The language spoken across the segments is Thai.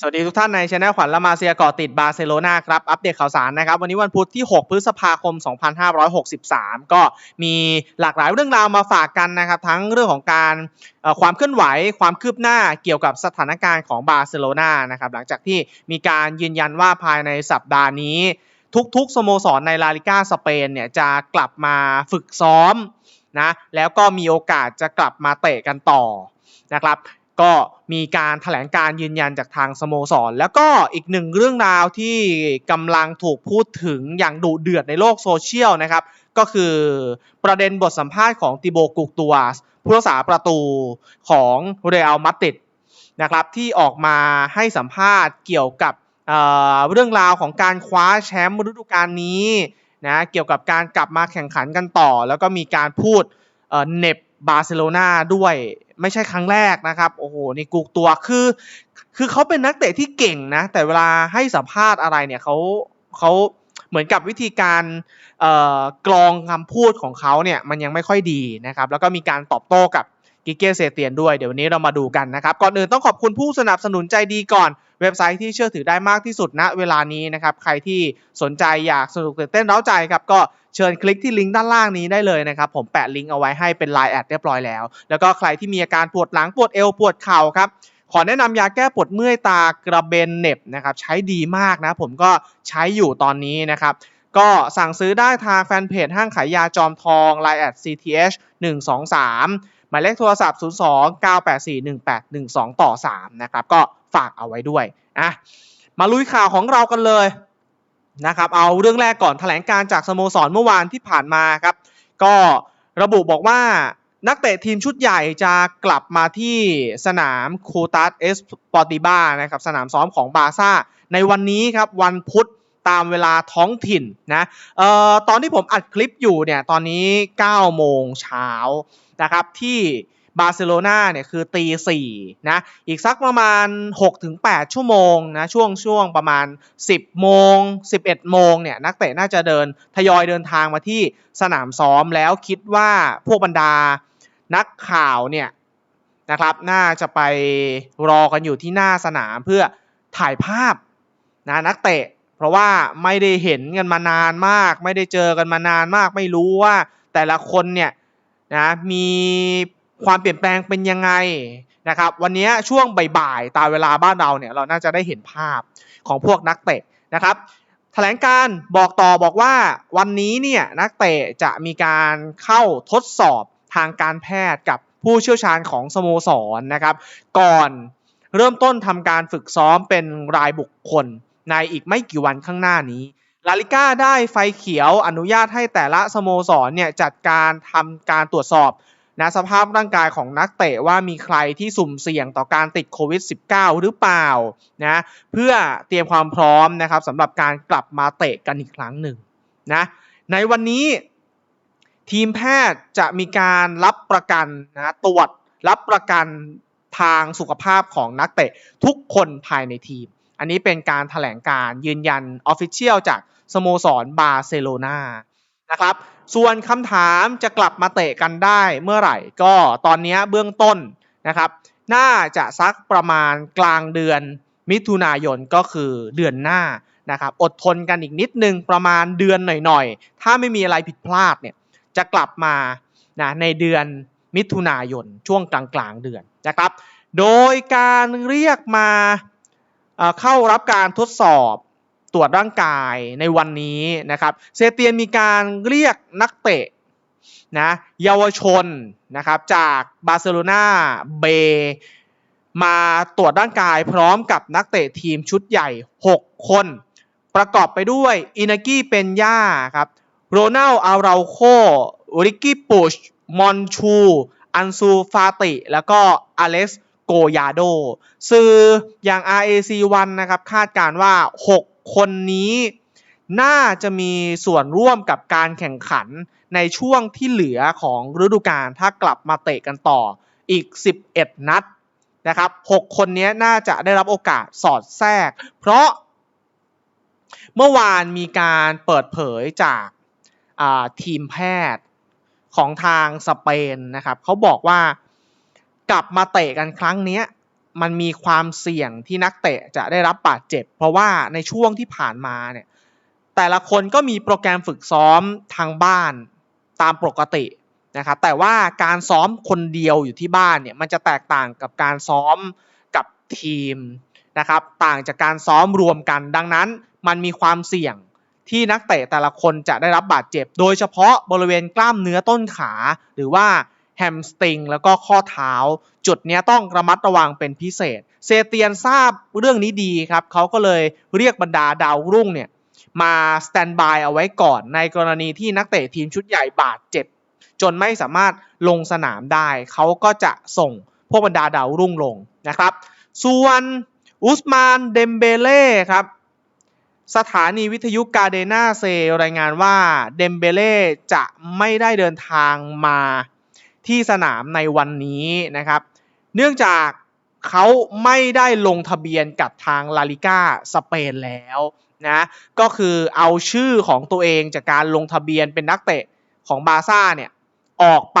สวัสดีทุกท่านในช anel ขวัญละมาเซียก่อติดบาร์เซโลนาครับ อัปเดตข่าวสารนะครับ วันนี้วันพุธที่ 6 พฤษภาคม 2563 ก็มีหลากหลายเรื่องราวมาฝากกันนะครับ ทั้งเรื่องของการความเคลื่อนไหวความคืบหน้าเกี่ยวกับสถานการณ์ของบาร์เซโลนานะครับหลังจากที่มีการยืนยันว่าภายในสัปดาห์นี้ ทุกๆ สโมสรในลาลิก้าสเปนเนี่ยจะกลับมาฝึกซ้อมนะแล้วก็มีโอกาสจะกลับมาเตะกันต่อนะครับ ก็มีการถแถลงการยืนยันจากทางสโมสร แล้วก็อีกหนึ่งเรื่องราวที่กำลังถูกพูดถึงอย่างดุเดือดในโลกโซเชียลนะครับ ก็คือประเด็นบทสัมภาษณ์ของติโบกุกตัวสผู้รักษาประตูของเรอัลมาดริดนะครับที่ออกมาให้สัมภาษณ์เกี่ยวกับเเรื่องราวของการคว้าแชมป์ฤดูกาลนี้นะเกี่ยวกับการกลับมาแข่งขันกันต่อ แล้วก็มีการพูดเเน็บ บาร์เซโลนาด้วยไม่ใช่ครั้งแรกนะครับ โอ้โห นี่กุกตัวคือ คือเขาเป็นนักเตะที่เก่งนะ แต่เวลาให้สัมภาษณ์อะไรเนี่ยเขาเขาเหมือนกับวิธีการเอ่อกรองคำพูดของเขาเนี่ยมันยังไม่ค่อยดีนะครับ แล้วก็มีการตอบโต้กับกิเกเซเตียนด้วย เดี๋ยววันนี้เรามาดูกันนะครับ ก่อนอื่นต้องขอบคุณผู้สนับสนุนใจดีก่อน เว็บไซต์ที่เชื่อถือได้มากที่สุดณเวลานี้นะครับ ใครที่สนใจอยากสนุกตื่นเต้นเร้าใจครับก็ เชิญคลิกที่ลิงก์ด้านล่างนี้ได้เลยนะครับผมแปะลิงก์เอาไว้ให้เป็น Line แอดเรียบร้อยแล้ว แล้วก็ใครที่มีอาการปวดหลังปวดเอวปวดเข่าครับขอแนะนำยาแก้ปวดเมื่อยตากระเบนเน็บนะครับใช้ดีมากนะผมก็ใช้อยู่ตอนนี้นะครับก็สั่งซื้อได้ทางแฟนเพจห้างขายยาจอมทอง Line แอด CTH 123 หมายเลขโทรศัพท์ 02 984 1812 ต่อ 3 นะครับ ก็ฝากเอาไว้ด้วยอะมาลุยข่าวของเรากันเลย นะครับเอาเรื่องแรกก่อนแถลงการจากสโมสรเมื่อวานที่ผ่านมาครับ ก็ระบุบอกว่านักเตะทีมชุดใหญ่จะกลับมาที่สนามคูตัสเอสปอติบานะครับสนามซ้อมของบาร์ซ่า ในวันนี้ครับวันพุธตามเวลาท้องถิ่นนะเอ่อตอนที่ผมอัดคลิปอยู่เนี่ยตอนนี้ 9 โมงเช้านะครับที่ บาร์เซโลนาเนี่ยคือตีสี่นะอีกสักประมาณ 6-8 ชั่วโมงนะช่วงช่วงประมาณ 10 โมง 11 โมงเนี่ยนักเตะน่าจะเดินทยอยเดินทางมาที่สนามซ้อมแล้วคิดว่าพวกบรรดานักข่าวเนี่ยนะครับน่าจะไปรอกันอยู่ที่หน้าสนามเพื่อถ่ายภาพนะนักเตะ เพราะว่าไม่ได้เห็นกันมานานมาก ไม่ได้เจอกันมานานมาก ไม่รู้ว่าแต่ละคนเนี่ยนะมี ความเปลี่ยนแปลงเป็นยังไงนะครับ วันนี้ช่วงบ่ายๆตามเวลาบ้านเราเนี่ยเราน่าจะได้เห็นภาพของพวกนักเตะนะครับแถลงการบอกต่อบอกว่าวันนี้เนี่ยนักเตะจะมีการเข้าทดสอบทางการแพทย์กับผู้เชี่ยวชาญของสโมสรนะครับ ก่อนเริ่มต้นทำการฝึกซ้อมเป็นรายบุคคลในอีกไม่กี่วันข้างหน้านี้ลาลิก้าได้ไฟเขียวอนุญาตให้แต่ละสโมสรเนี่ยจัดการทำการตรวจสอบ นะสภาพร่างกายของนักเตะว่ามีใครที่สุ่มเสี่ยงต่อการติดโควิด -19 หรือเปล่านะเพื่อเตรียมความพร้อมนะครับสำหรับการกลับมาเตะกันอีกครั้งหนึ่งนะในวันนี้ทีมแพทย์จะมีการรับประกันนะตรวจรับประกันทางสุขภาพของนักเตะทุกคนภายในทีม อันนี้เป็นการถแถลงการยืนยันออฟฟิเชียลจากสโมสรบาร์เซโลนา นะครับ ส่วนคำถามจะกลับมาเตะกันได้เมื่อไหร่ ก็ตอนนี้เบื้องต้นนะครับ น่าจะสักประมาณกลางเดือนมิถุนายนก็คือเดือนหน้านะครับ อดทนกันอีกนิดนึงประมาณเดือนหน่อยๆ ถ้าไม่มีอะไรผิดพลาดเนี่ยจะกลับมานะในเดือนมิถุนายนช่วงกลางๆเดือนนะครับ โดยการเรียกมาเอ่อเข้ารับการทดสอบ ตรวจร่างกายในวันนี้นะครับ เซเตียนมีการเรียกนักเตะนะเยาวชนนะครับจากบาร์เซโลนาเบมาตรวจร่างกายพร้อมกับนักเตะทีมชุดใหญ่ 6 คน ประกอบไปด้วยอินากิเปนย่าครับโรนัลอาราโคริกกี้ปุชมอนชู อันซูฟาติ แล้วก็อเล็กซ์โกยาโด สื่ออย่าง RAC1 นะครับคาดการณ์ว่า 6 คนนี้น่าจะมีส่วนร่วมกับการแข่งขันในช่วงที่เหลือของฤดูกาลถ้ากลับมาเตะกันต่ออีก 11 นัดนะครับ6คนนี้น่าจะได้รับโอกาสสอดแทรก เพราะเมื่อวานมีการเปิดเผยจากาทีมแพทย์ของทางสเปนนะครับเขาบอกว่ากลับมาเตะกันครั้งนี้ มันมีความเสี่ยงที่นักเตะจะได้รับบาดเจ็บ เพราะว่าในช่วงที่ผ่านมาเนี่ยแต่ละคนก็มีโปรแกรมฝึกซ้อมทางบ้านตามปกตินะครับแต่ว่าการซ้อมคนเดียวอยู่ที่บ้านเนี่ยมันจะแตกต่างกับการซ้อมกับทีมนะครับต่างจากการซ้อมรวมกัน ดังนั้นมันมีความเสี่ยงที่นักเตะแต่ละคนจะได้รับบาดเจ็บ โดยเฉพาะบริเวณกล้ามเนื้อต้นขาหรือว่า แฮมสตริง แล้วก็ข้อเท้า จุดนี้ต้องระมัดระวังเป็นพิเศษ เซเตียนทราบเรื่องนี้ดีครับ เขาก็เลยเรียกบรรดาดาวรุ่งเนี่ยมาสแตนบายเอาไว้ก่อนในกรณีที่นักเตะทีมชุดใหญ่บาดเจ็บ จนไม่สามารถลงสนามได้ เขาก็จะส่งพวกบรรดาดาวรุ่งลงนะครับ ส่วนอุสมานเดมเบเล่ครับ สถานีวิทยุกาเดนาเซรายงานว่าเดมเบเล่จะไม่ได้เดินทางมา ที่สนามในวันนี้นะครับ เนื่องจากเขาไม่ได้ลงทะเบียนกับทางลาลิก้าสเปนแล้วนะก็คือเอาชื่อของตัวเองจากการลงทะเบียนเป็นนักเตะของบาซ่าเนี่ยออกไป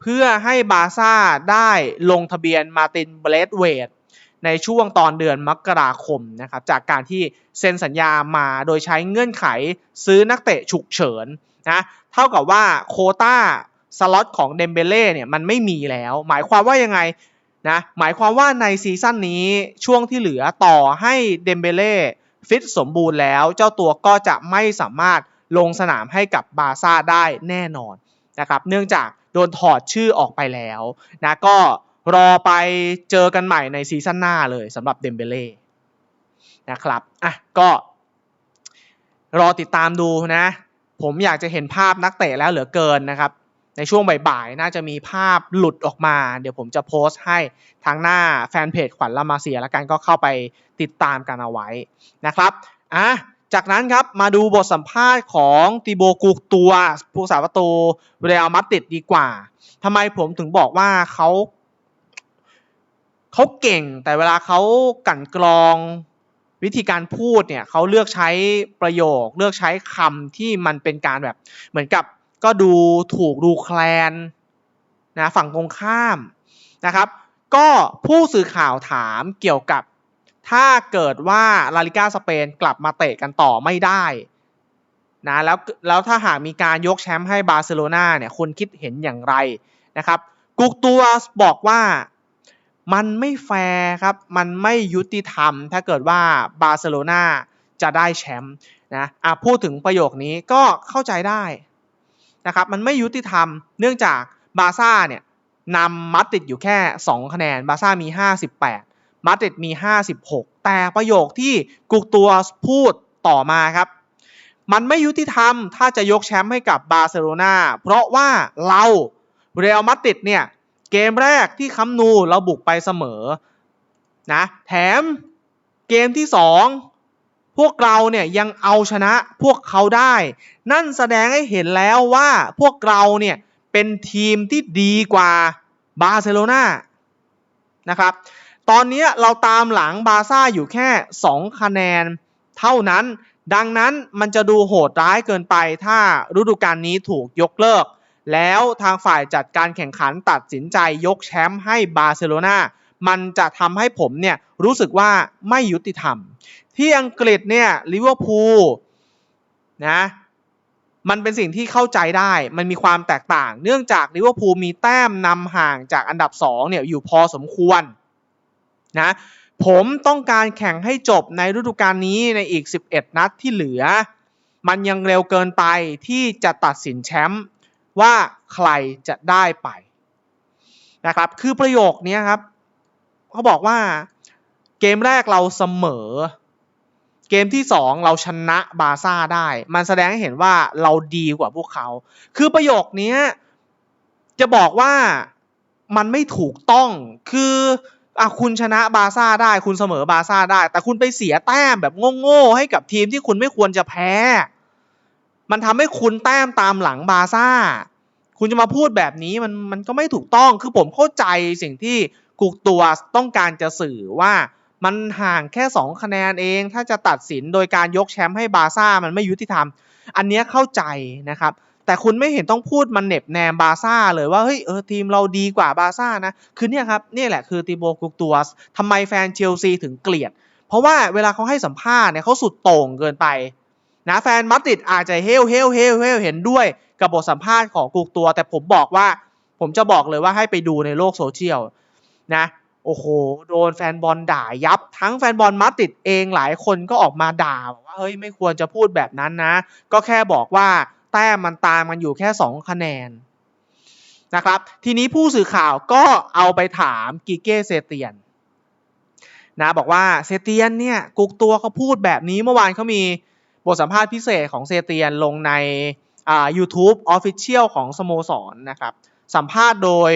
เพื่อให้บาซ่าได้ลงทะเบียนมาตินเบลดเวดในช่วงตอนเดือนมกราคมนะครับจากการที่เซ็นสัญญามาโดยใช้เงื่อนไขซื้อนักเตะฉุกเฉินนะเท่ากับว่าโคต้า สล็อตของเดมเบเล่เนี่ยมันไม่มีแล้ว หมายความว่ายังไงนะหมายความว่าในซีซั่นนี้ช่วงที่เหลือต่อให้เดมเบเล่ฟิตสมบูรณ์แล้ว เจ้าตัวก็จะไม่สามารถลงสนามให้กับบาซ่าได้แน่นอนนะครับเนื่องจากโดนถอดชื่อออกไปแล้วนะก็รอไปเจอกันใหม่ในซีซั่นหน้าเลยสำหรับเดมเบเล่นะครับอะก็รอติดตามดูนะ ผมอยากจะเห็นภาพนักเตะแล้วเหลือเกินนะครับ ในช่วงบ่ายๆ น่าจะมีภาพหลุดออกมา เดี๋ยวผมจะโพสต์ให้ทางหน้าแฟนเพจขวัญละมาเสียแล้วกันก็เข้าไปติดตามกันเอาไว้นะครับอะจากนั้นครับมาดูบทสัมภาษณ์ของติโบกุกตัวผู้สาประตูเรอัลมาดริดดีกว่าทำไมผมถึงบอกว่าเขาเขาเก่งแต่เวลาเขากั่นกรองวิธีการพูดเนี่ยเขาเลือกใช้ประโยค เลือกใช้คำที่มันเป็นการแบบเหมือนกับ ก็ดูถูกดูแคลนนะฝั่งตรงข้ามนะครับ ก็ผู้สื่อข่าวถามเกี่ยวกับ ถ้าเกิดว่าลาลิก้าสเปนกลับมาเตะกันต่อไม่ได้นะแล้วแล้วถ้าหากมีการยกแชมป์ให้บาร์เซโลนาเนี่ยคุณคิดเห็นอย่างไรนะครับกุกตัวบอกว่ามันไม่แฟร์ครับ มันไม่ยุติธรรม ถ้าเกิดว่าบาร์เซโลนาจะได้แชมป์นะอะพูดถึงประโยคนี้ก็เข้าใจได้ นะครับมันไม่ยุติธรรม เนื่องจากบาซ่าเนี่ยนำมัดติดอยู่แค่ 2 คะแนน บาซ่ามี 58มัดติดมี 56 แต่ประโยคที่กุกตัวพูดต่อมาครับ มันไม่ยุติธรรม ถ้าจะยกแชมป์ให้กับบาร์เซโลนาเพราะว่าเราเรอัลมาดริดเนี่ย เกมแรกที่คัมนูเราบุกไปเสมอนะแถมเกมที่สอง พวกเราเนี่ยยังเอาชนะพวกเขาได้ นั่นแสดงให้เห็นแล้วว่าพวกเราเนี่ยเป็นทีมที่ดีกว่าบาร์เซโลนานะครับ ตอนนี้เราตามหลังบาซ่าอยู่แค่ 2 คะแนน เท่านั้น ดังนั้นมันจะดูโหดร้ายเกินไปถ้าฤดูกาลนี้ถูกยกเลิก แล้วทางฝ่ายจัดการแข่งขันตัดสินใจยกแชมป์ให้บาร์เซโลนามันจะทำให้ผมเนี่ยรู้สึกว่าไม่ยุติธรรม ที่อังกฤษเนี่ยลิเวอร์พูลนะมันเป็นสิ่งที่เข้าใจได้ มันมีความแตกต่าง เนื่องจากลิเวอร์พูลมีแต้มนำห่างจากอันดับ2เนี่ยอยู่พอสมควรนะผมต้องการแข่งให้จบในฤดูกาลนี้ในอีก 11 นัดที่เหลือ มันยังเร็วเกินไปที่จะตัดสินแชมป์ว่าใครจะได้ไปนะครับคือประโยคนี้ครับเขาบอกว่าเกมแรกเราเสมอ เกมที่สองเราชนะบาซ่าได้ มันแสดงให้เห็นว่าเราดีกว่าพวกเขา คือประโยคนี้จะบอกว่ามันไม่ถูกต้อง คืออะคุณชนะบาซ่าได้คุณเสมอบาซ่าได้ แต่คุณไปเสียแต้มแบบโง่ๆให้กับทีมที่คุณไม่ควรจะแพ้ มันทำให้คุณแต้มตามหลังบาซ่า คุณจะมาพูดแบบนี้มันมันก็ไม่ถูกต้อง คือผมเข้าใจสิ่งที่กุกตัวต้องการจะสื่อว่า มันห่างแค่ 2 คะแนนเอง ถ้าจะตัดสินโดยการยกแชมป์ให้บาซ่ามันไม่ยุติธรรม อันนี้เข้าใจนะครับ แต่คุณไม่เห็นต้องพูดมันเหน็บแนมบาร์ซ่าเลยว่า เฮ้ยเออทีมเราดีกว่าบาร์ซ่านะ คือเนี่ยครับเนี่ยแหละคือติโบกุกตัวสทำไมแฟนเชลซีถึงเกลียด เพราะว่าเวลาเขาให้สัมภาษณ์เนี่ยเขาสุดโต่งเกินไปนะแฟนมาดริดอาจจะเฮลเฮลเฮลเฮลเห็นด้วยกับบทสัมภาษณ์ของกุกตัว แต่ผมบอกว่าผมจะบอกเลยว่าให้ไปดูในโลกโซเชียลนะ โอ้โห โดนแฟนบอลด่ายับ ทั้งแฟนบอลมาดริดเองหลายคนก็ออกมาด่าบอกว่าเฮ้ยไม่ควรจะพูดแบบนั้นนะ ก็แค่บอกว่าแต้มมันตามมันอยู่แค่ 2 คะแนนนะครับทีนี้ผู้สื่อข่าวก็เอาไปถามกิเก้เซเตียนนะบอกว่าเซเตียนเนี่ยกุกตัวเขาพูดแบบนี้เมื่อวานเขามีบทสัมภาษณ์พิเศษของเซเตียนลงในอ่า YouTube Official ของสโมสรนนะครับสัมภาษณ์โดย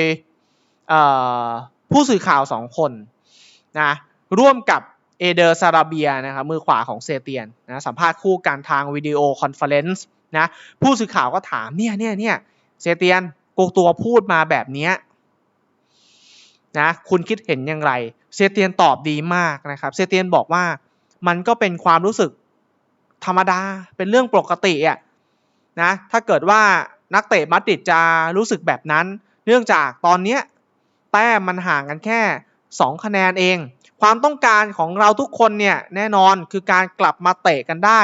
ผู้สื่อข่าวสองคนนะร่วมกับเอเดอร์ซาราเบียนะครับมือขวาของเซเตียนนะสัมภาษณ์คู่กันทางวิดีโอคอนเฟอเรนซ์นะผู้สื่อข่าวก็ถามเนี่ยเนี่ยเนี่ยเซเตียนโกตัวพูดมาแบบนี้นะคุณคิดเห็นอย่างไร เซเตียนตอบดีมากนะครับ เซเตียนบอกว่ามันก็เป็นความรู้สึกธรรมดาเป็นเรื่องปกติอะนะถ้าเกิดว่านักเตะมาดริดจะรู้สึกแบบนั้น เนื่องจากตอนเนี้ย แต้มมันห่างกันแค่ 2 คะแนนเอง ความต้องการของเราทุกคนเนี่ยแน่นอนคือการกลับมาเตะกันได้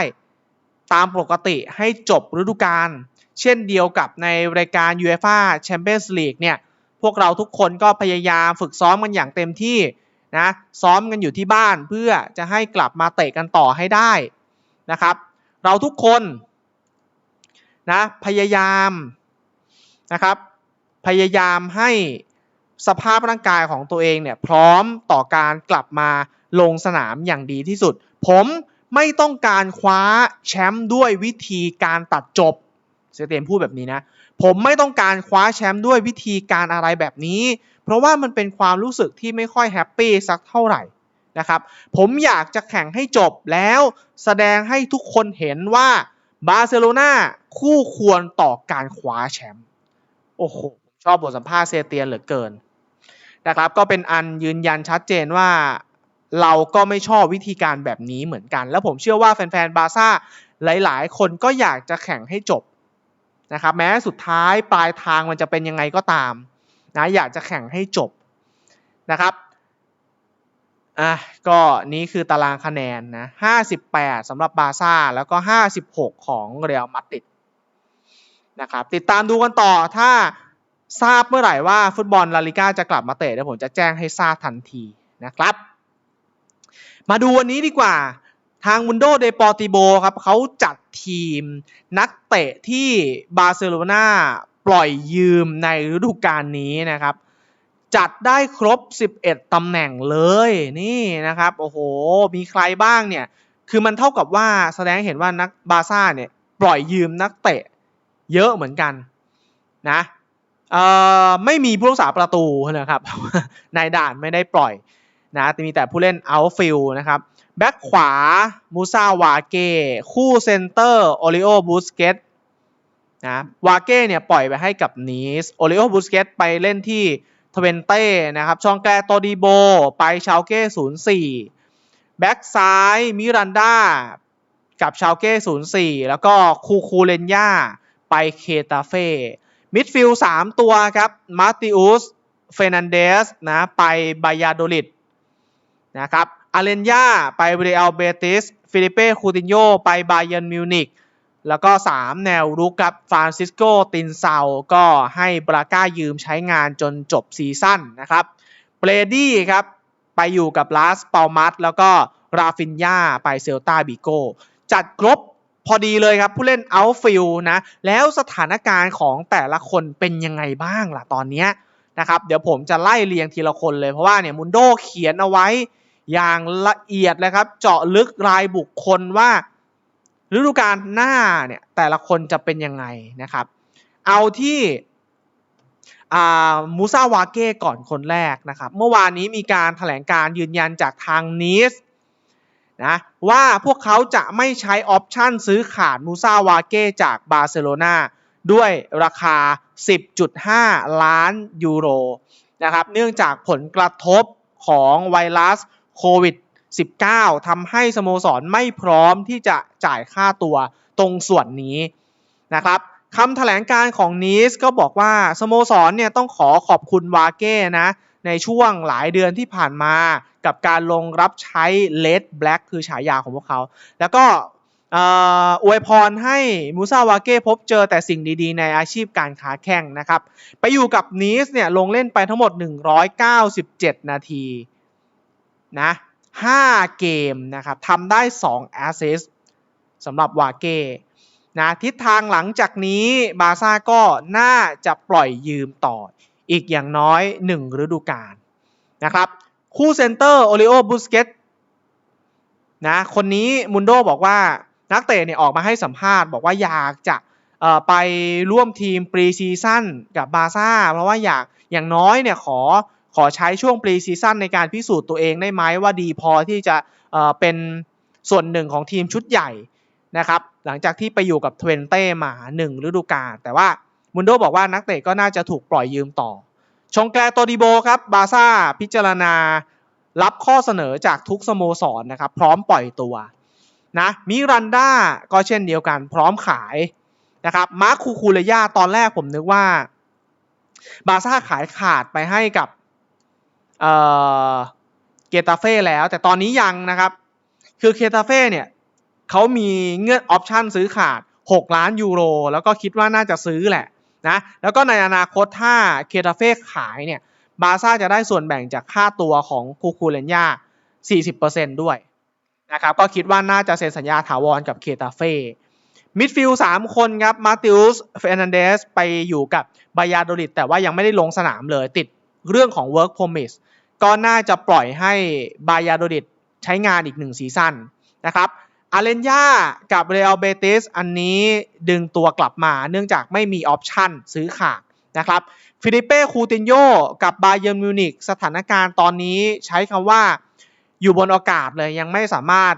ตามปกติให้จบฤดูกาลเช่นเดียวกับในรายการ UEFA Champions League เนี่ยพวกเราทุกคนก็พยายามฝึกซ้อมกันอย่างเต็มที่นะซ้อมกันอยู่ที่บ้านเพื่อจะให้กลับมาเตะกันต่อให้ได้นะครับ เราทุกคนนะพยายามนะครับ พยายามให้ สภาพร่างกายของตัวเองเนี่ยพร้อมต่อการกลับมาลงสนามอย่างดีที่สุด ผมไม่ต้องการคว้าแชมป์ด้วยวิธีการตัดจบเซเตียมพูดแบบนี้นะผมไม่ต้องการคว้าแชมป์ด้วยวิธีการอะไรแบบนี้ เพราะว่ามันเป็นความรู้สึกที่ไม่ค่อยแฮปปี้สักเท่าไหร่นะครับผมอยากจะแข่งให้จบแล้วแสดงให้ทุกคนเห็นว่าบาร์เซโลนาคู่ควรต่อการคว้าแชมป์โอ้โหชอบบทสัมภาษณ์เซเตียนเหลือเกิน นะครับ ก็เป็นอันยืนยันชัดเจนว่าเราก็ไม่ชอบวิธีการแบบนี้เหมือนกัน แล้วผมเชื่อว่าแฟนๆบาซ่าหลายๆ คนก็อยากจะแข่งให้จบนะครับแม้สุดท้ายปลายทางมันจะเป็นยังไงก็ตามนะอยากจะแข่งให้จบนะครับอะก็นี้คือตารางคะแนนนะ58สำหรับบาซ่าแล้วก็ 56 ของเรอัลมาดริดนะครับติดตามดูกันต่อถ้า ทราบเมื่อไหร่ว่าฟุตบอลลาลิก้าจะกลับมาเตะเดี๋ยวผมจะแจ้งให้ทราบทันทีนะครับ มาดูวันนี้ดีกว่า ทางมุนโดเดปอติโบครับเขาจัดทีมนักเตะที่บาร์เซโลนาปล่อยยืมในฤดูกาลนี้นะครับ จัดได้ครบ 11 ตำแหน่งเลยนี่นะครับ โอ้โห มีใครบ้างเนี่ย คือมันเท่ากับว่าแสดงเห็นว่านักบาซ่าเนี่ยปล่อยยืมนักเตะเยอะเหมือนกันนะ ไม่มีผู้รักษาประตูนะครับนายด่านไม่ได้ปล่อยนะมีแต่ผู้เล่นเอาฟิลนะครับแบ็คขวามูซาวาเก้คู่เซนเตอร์โอริโอบูสเกตนะวาเก้เนี่ยปล่อยไปให้กับนีสโอริโอบูสเกตไปเล่นที่ทเวนเต้นะครับชองแกลโตดีโบ ไปชาวเก้ศูนย์สี่แบ็คซ้ายมิรันดากับชาวเก้ศูนย์สี่แล้วก็คูคูเลนยาไปเคตาเฟ่ มิดฟิลด์สามตัวครับมาติอุสเฟนันเดสนะไปบายาโดลิดนะครับอาเลนยาไปเรอัลเบติสฟิลิเป้คูตินโยไปบาเยนมิวนิกแล้วก็ 3 แนวรุกกับฟรานซิสโกตินเซาก็ให้บราก้ายืมใช้งานจนจบซีซั่นนะครับเบรดี้ครับไปอยู่กับลาสเปามัสแล้วก็ราฟินยาไปเซลตาบิโกจัดครบ พอดีเลยครับผู้เล่นเอาฟิลนะแล้วสถานการณ์ของแต่ละคนเป็นยังไงบ้างล่ะตอนนี้นะครับเดี๋ยวผมจะไล่เรียงทีละคนเลยเพราะว่าเนี่ยมุนโดเขียนเอาไว้อย่างละเอียดเลยครับ เจาะลึกรายบุคคลว่าฤดูกาลหน้าเนี่ยแต่ละคนจะเป็นยังไงนะครับ เอาที่มูซาวาเก้ก่อนคนแรกนะครับ เมื่อวานนี้มีการถแถลงการยืนยันจากทางนีส นะว่าพวกเขาจะไม่ใช้ออปชันซื้อขาดมูซาวาเก้จากบาร์เซโลนาด้วยราคา 10.5 ล้านยูโรนะครับเนื่องจากผลกระทบของไวรัสโควิด 19 ทำให้สโมสรไม่พร้อมที่จะจ่ายค่าตัวตรงส่วนนี้นะครับคำแถลงการของนีสก็บอกว่าสโมสรเนี่ยต้องขอขอบคุณวาเก้นะในช่วงหลายเดือนที่ผ่านมา กับการลงรับใช้เลดแบล็กคือฉายาของพวกเขา แล้วก็เอ่ออวยพรให้มูซาวาเก้พบเจอแต่สิ่งดีๆ ในอาชีพการค้าแข่งนะครับ ไปอยู่กับนีสเนี่ยลงเล่นไปทั้งหมด 197 นาทีนะ5เกมนะครับทำได้ 2 แอสซิสสำหรับวาเก้นะทิศทางหลังจากนี้บาซ่าก็น่าจะปล่อยยืมต่ออีกอย่างน้อย 1 ฤดูกาลนะครับ คู่เซนเตอร์โอริโอบุสเกตนะคนนี้มุนโดบอกว่านักเตะเนี่ยออกมาให้สัมภาษณ์บอกว่าอยากจะไปร่วมทีมปรีซีซั่นกับบาซ่าเพราะว่าอยากอย่างน้อยเนี่ยขอขอใช้ช่วงปรีซีซั่นในการพิสูจน์ตัวเองได้ไหมว่าดีพอที่จะเเป็นส่วนหนึ่งของทีมชุดใหญ่นะครับหลังจากที่ไปอยู่กับเทวนเต้มาหนึ่งฤดูกาลแต่ว่ามุนโดบอกว่านักเตะก็น่าจะถูกปล่อยยืมต่อ ชงแกลโตดิโบครับบาซ่าพิจารณารับข้อเสนอจากทุกสโมสรนะครับ พร้อมปล่อยตัวนะมิรันดาก็เช่นเดียวกัน พร้อมขายนะครับมาร์คคูคูเลย่าตอนแรกผมนึกว่า บาซ่าขายขาดไปให้กับเเกตาเฟ่แล้ว แต่ตอนนี้ยังนะครับ คือเกตาเฟ่เนี่ยเขามีเงื่อนออปชันซื้อขาด 6 ล้านยูโร แล้วก็คิดว่าน่าจะซื้อแหละ นะ แล้วก็ในอนาคตถ้าเคตาเฟ่ขายเนี่ย บาซ่าจะได้ส่วนแบ่งจากค่าตัวของคูคูเลนยา40%ด้วยนะครับ ก็คิดว่าน่าจะเซ็นสัญญาถาวรกับเคตาเฟ่ มิดฟิลด์3คนครับ มาติอุส เฟรนันเดส ไปอยู่กับบายาโดริดแต่ว่ายังไม่ได้ลงสนามเลย ติดเรื่องของ Work Permit ก็น่าจะปล่อยให้บายาโดริดใช้งานอีกหนึ่งซีซั่นนะครับ อาเลนยากับเรอัลเบติสอันนี้ดึงตัวกลับมาเนื่องจากไม่มีออปชั่นซื้อขาดนะครับฟิลิเป้คูตินโยกับบาเย r ร์นมิวนิกสถานการณ์ตอนนี้ใช้คำว่าอยู่บนอากาศเลยยังไม่สามารถ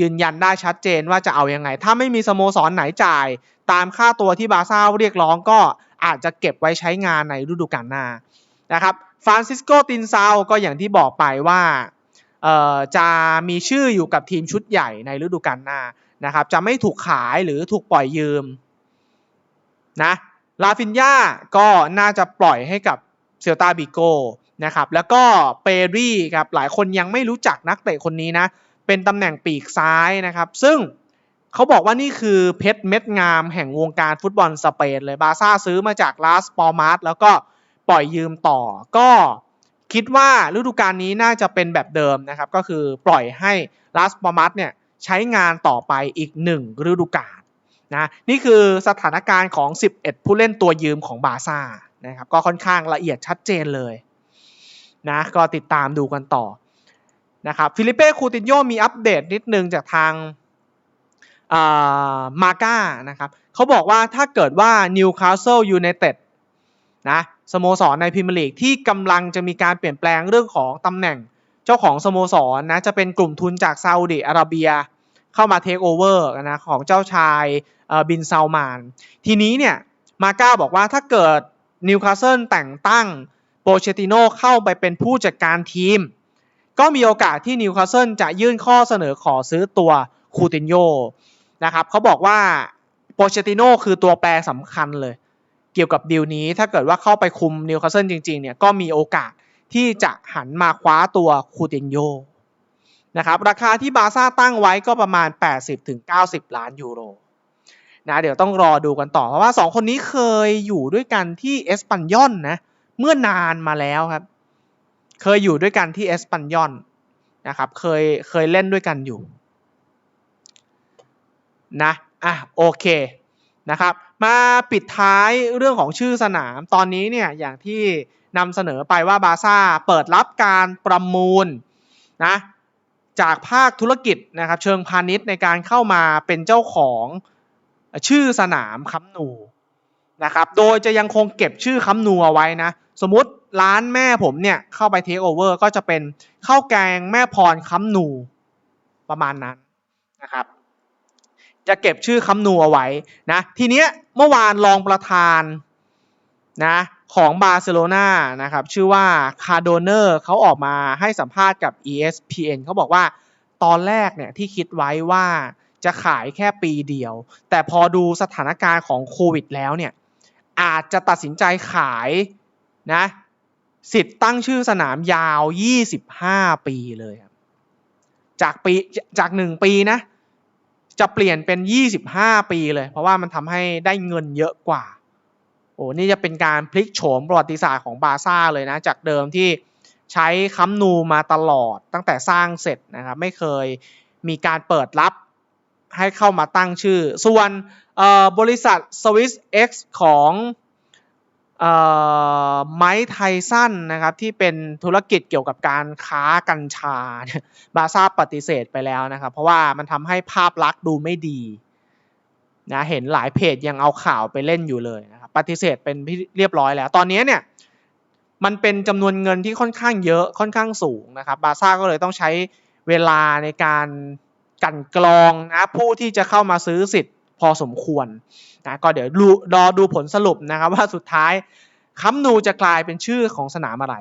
ยืนยันได้ชัดเจนว่าจะเอาอยัางไง ถ้าไม่มีสโมสรไหนจ่าย ตามค่าตัวที่บาซ่าเรียกร้องก็อาจจะเก็บไว้ใช้งานในฤดูกาลหน้านะครับฟรานซิสโกตินซาวก็อย่างที่บอกไปว่า จะมีชื่ออยู่กับทีมชุดใหญ่ในฤดูกาลหน้านะครับ จะไม่ถูกขายหรือถูกปล่อยยืมนะลาฟินยาก็น่าจะปล่อยให้กับเซลตาบิโกนะครับแล้วก็เปรี่ครับหลายคนยังไม่รู้จักนักเตะคนนี้นะเป็นตำแหน่งปีกซ้ายนะครับ ซึ่งเขาบอกว่านี่คือเพชรเม็ดงามแห่งวงการฟุตบอลสเปนเลยบาซ่าซื้อมาจากลาสปอร์มาร์แล้วก็ปล่อยยืมต่อก็ คิดว่าฤดูกาลนี้น่าจะเป็นแบบเดิมนะครับ ก็คือปล่อยให้ลาสปอมัสเนี่ยใช้งานต่อไปอีก 1 ฤดูกาลนะนี่คือสถานการณ์ของ 11 ผู้เล่นตัวยืมของบาซ่านะครับก็ค่อนข้างละเอียดชัดเจนเลยนะก็ติดตามดูกันต่อนะครับฟิลิเป้คูตินโยมีอัปเดตนิดนึงจากทางมาก้านะครับเขาบอกว่าถ้าเกิดว่านิวคาสเซิลยูไนเต็ดนะ สโมสรในพรีเมียร์ลีกที่กำลังจะมีการเปลี่ยนแปลงเรื่องของตำแหน่ง เจ้าของสโมสรนะจะเป็นกลุ่มทุนจากซาอุดิอาระเบีย เข้ามาเทคโอเวอร์นะของเจ้าชายบินซาวมาน ทีนี้เนี่ยมาก้าบอกว่าถ้าเกิดนิวคาสเซิลแต่งตั้งโปเชติโนเข้าไปเป็นผู้จัดการทีม ก็มีโอกาสที่นิวคาสเซิลจะยื่นข้อเสนอขอซื้อตัวคูตินโยนะครับเขาบอกว่าโปเชติโนคือตัวแปรสำคัญเลย เกี่ยวกับดีลนี้ถ้าเกิดว่าเข้าไปคุมนิวคาสเซิลจริงๆเนี่ยก็มีโอกาสที่จะหันมาคว้าตัวคูตินโยนะครับราคาที่บาซ่าตั้งไว้ก็ประมาณ 80-90 ล้านยูโรนะเดี๋ยวต้องรอดูกันต่อ เพราะว่า 2 คนนี้เคยอยู่ด้วยกันที่เอสปันยอนนะเมื่อนานมาแล้วครับ เคยอยู่ด้วยกันที่เอสปันยอนนะครับเคยเคยเล่นด้วยกันอยู่นะอะโอเค นะครับ มาปิดท้ายเรื่องของชื่อสนาม ตอนนี้เนี่ยอย่างที่นำเสนอไปว่าบาซ่าเปิดรับการประมูลนะจากภาคธุรกิจนะครับ เชิงพาณิชย์ในการเข้ามาเป็นเจ้าของชื่อสนามคัมนูนะครับ โดยจะยังคงเก็บชื่อคัมนูเอาไว้นะ สมมติร้านแม่ผมเนี่ยเข้าไปเทคโอเวอร์ก็จะเป็นข้าวแกงแม่พรคัมนูประมาณนั้นนะครับ จะเก็บชื่อคำนูเอาไว้นะทีเนี้ยเมื่อวานรองประธานนะของบาร์เซโลนานะครับชื่อว่าคาร์โดเนอร์เขาออกมาให้สัมภาษณ์กับ ESPN เขาบอกว่าตอนแรกเนี่ยที่คิดไว้ว่าจะขายแค่ปีเดียว แต่พอดูสถานการณ์ของโควิดแล้วเนี่ยอาจจะตัดสินใจขายนะสิทธิ์ตั้งชื่อสนามยาว 25 ปีเลยครับจากปีจาก 1 ปีนะ จะเปลี่ยนเป็น 25 ปีเลย เพราะว่ามันทำให้ได้เงินเยอะกว่า โอ้นี่จะเป็นการพลิกโฉมประวัติศาสตร์ของบาซ่าเลยนะ จากเดิมที่ใช้คัมนูมาตลอดตั้งแต่สร้างเสร็จนะครับ ไม่เคยมีการเปิดรับให้เข้ามาตั้งชื่อ ส่วนบริษัท Swiss X ของ ไม้ไทสันนะครับที่เป็นธุรกิจเกี่ยวกับการค้ากัญชาบาซ่าปฏิเสธไปแล้วนะครับ เพราะว่ามันทำให้ภาพลักษณ์ดูไม่ดีนะเห็นหลายเพจยังเอาข่าวไปเล่นอยู่เลยนะครับปฏิเสธเป็นเรียบร้อยแล้ว ตอนนี้เนี่ยมันเป็นจำนวนเงินที่ค่อนข้างเยอะค่อนข้างสูงนะครับบาซ่าก็เลยต้องใช้เวลาในการกันกรองนะผู้ที่จะเข้ามาซื้อสิทธิ์ พอสมควรนะก็เดี๋ยวรอดูผลสรุปนะครับว่าสุดท้ายคัมนูจะกลายเป็นชื่อของสนามอะไร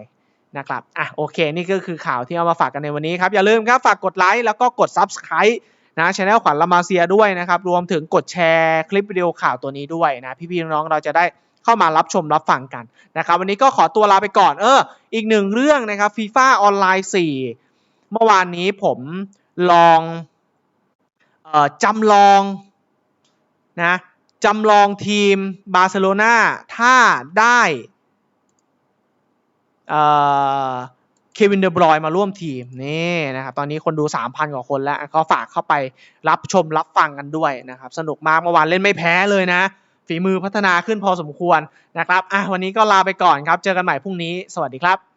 นะครับอะโอเค นี่ก็คือข่าวที่เอามาฝากกันในวันนี้ครับ อย่าลืมครับ ฝากกดไลค์แล้วก็กด Subscribe นะช anel ขวัญละมาเซียด้วยนะครับ รวมถึงกดแชร์คลิปวิดีโอข่าวตัวนี้ด้วยนะ พี่ๆน้องๆเราจะได้เข้ามารับชมรับฟังกันนะครับ วันนี้ก็ขอตัวลาไปก่อน เออ อีกหนึ่งเรื่องนะครับฟีฟ่าออนไลน์ 4 เมื่อวานนี้ผมลองออจำลอง นะจำลองทีมบาร์เซโลนาถ้าได้เควินเดอบรอยมาร่วมทีมนี่นะครับตอนนี้คนดู 3,000 กว่าคนแล้วก็ฝากเข้าไปรับชมรับฟังกันด้วยนะครับ สนุกมากเมื่อวานเล่นไม่แพ้เลยนะ ฝีมือพัฒนาขึ้นพอสมควรนะครับอะวันนี้ก็ลาไปก่อนครับ เจอกันใหม่พรุ่งนี้ สวัสดีครับ